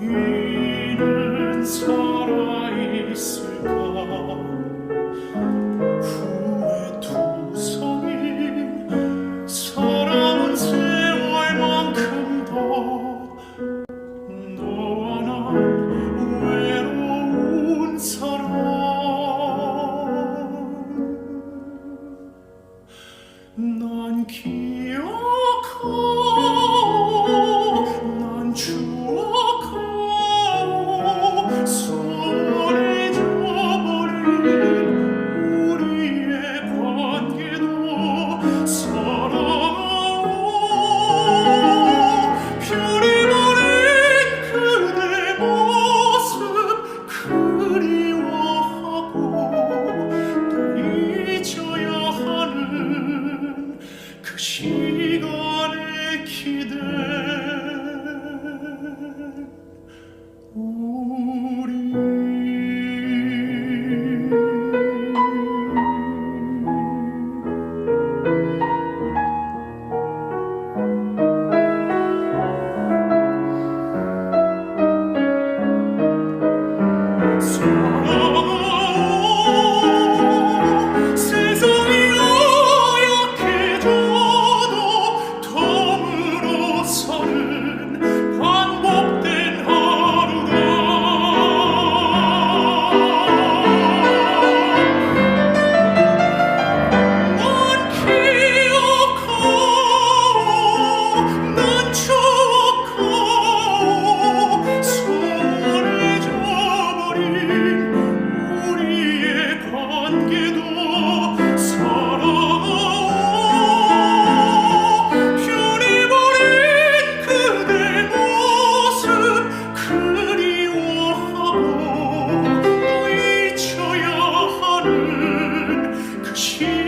우리는 살아있을까? 후회 투성인 살아온 세월만큼도 너와 난 외로운 사람. 난기 시간의 기대 우리 去。